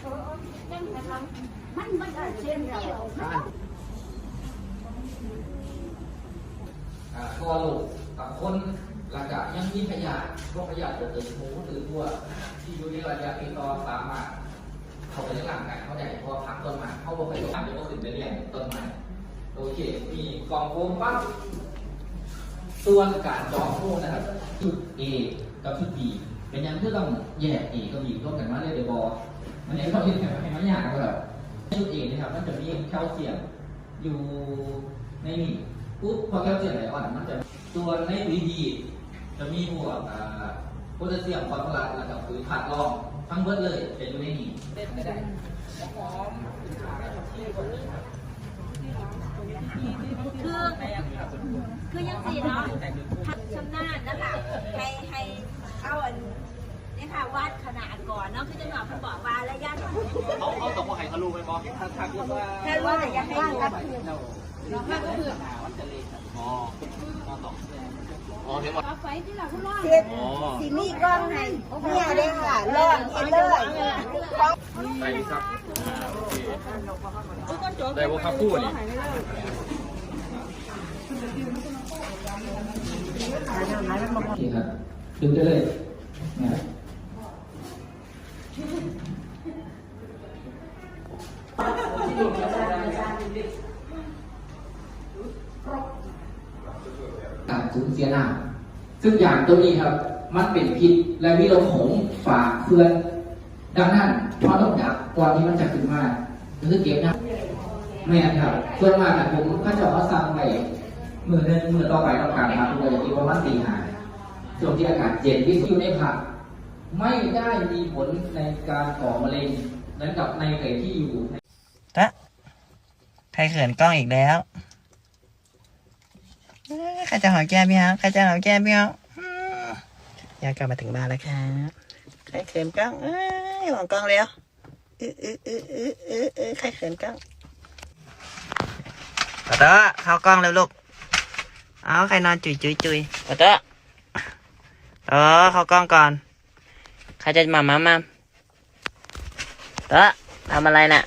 มันมันเช่นเดียวอ่าตัวลูกกับคนหลังจากยังมีขยะพวกขยะตัวตื่นหมูตื่นตัวที่อยู่ในระยะติดต่อสามารถเขาไปในร่างกายเขาได้เพราะพักต้นไม้เขาบอกไปตรงนั้นเดี๋ยวก็ขึ้นไปเรียนต้นไม้โอเคมีกองโฟมปั๊บส่วนการจองโฟมนะครับชุด A กับชุด B เป็นยังที่ต้องแยก A กับ B ร่วมกันมาเลยเดี๋ยวบอ มันยังต้องเรียนแบบให้มันยากนะครับชุด A นะครับมันจะมีแคลเซียมอยู่ในนี่ปุ๊บพอแคลเซียมไหลอ่อนมันจะส่วนในปุ๋ยดีจะมีพวกอ่าโพแทสเซียมฟอสฟอรัสแล้วก็ปุ๋ยผักรองทั้งเบิดเลยเป็นอยู่ในนี้ไม่ได้คือคือยังสีเนาะทักชำนาญนะคะให้ให้เอาอัน ค่ะวาดขนาดก่อนเนาะคือจะหน่อยเขาบอกว่าระยะเขาเขาตกว่าให้เขารู้ไหมบอสถ้าถ้าคิดว่าแค่ว่าระยะให้ดูอ๋ออ๋อตกอ๋อเห็นว่เราเจ็ดสีมีกล้องให้เนี่ยเด้ค่ะรอดเห็นเลยไปครับได้ว่าครับคู่นี่โอเคครับดูได้เลยนะ การสูญเสียน้ำซึ่งอย่างตัวนี้ครับ มันเป็นพิษและมีลมหงฝากเพื่อน ดังนั้นพอต้องดัก่อนที่มันจะขึ้นมาคือเก็บน้ำแม่ครับส่วนมากอะผมก็จะเอาสั่งไปมือหนึงมือต่อไปต้องการครับโดยที่ประมาณตีห้าช่วงที่อากาศเย็นที่อยู่ในผักไม่ได้มีผลในการก่อมะเร็งเหมือนกับในไก่ที่อยู่ รเขินกล้องอีกแล้วใครจะหอมแก้มพี่ฮะใครจะหอมแก้มพี่ฮะยากลับมาถึงบ้านแล้วครับใครเขินกล้องเอ้ยหอมกล้องเร็วเออเออเออเออเออเออใครเขินกล้องปะเตอเข้ากล้องเร็วลูก เอาใครนอนจุยจุยจุยปะเตอเออเข้ากล้องก่อน ใครจะมามามาเตอทำอะไรน่ะ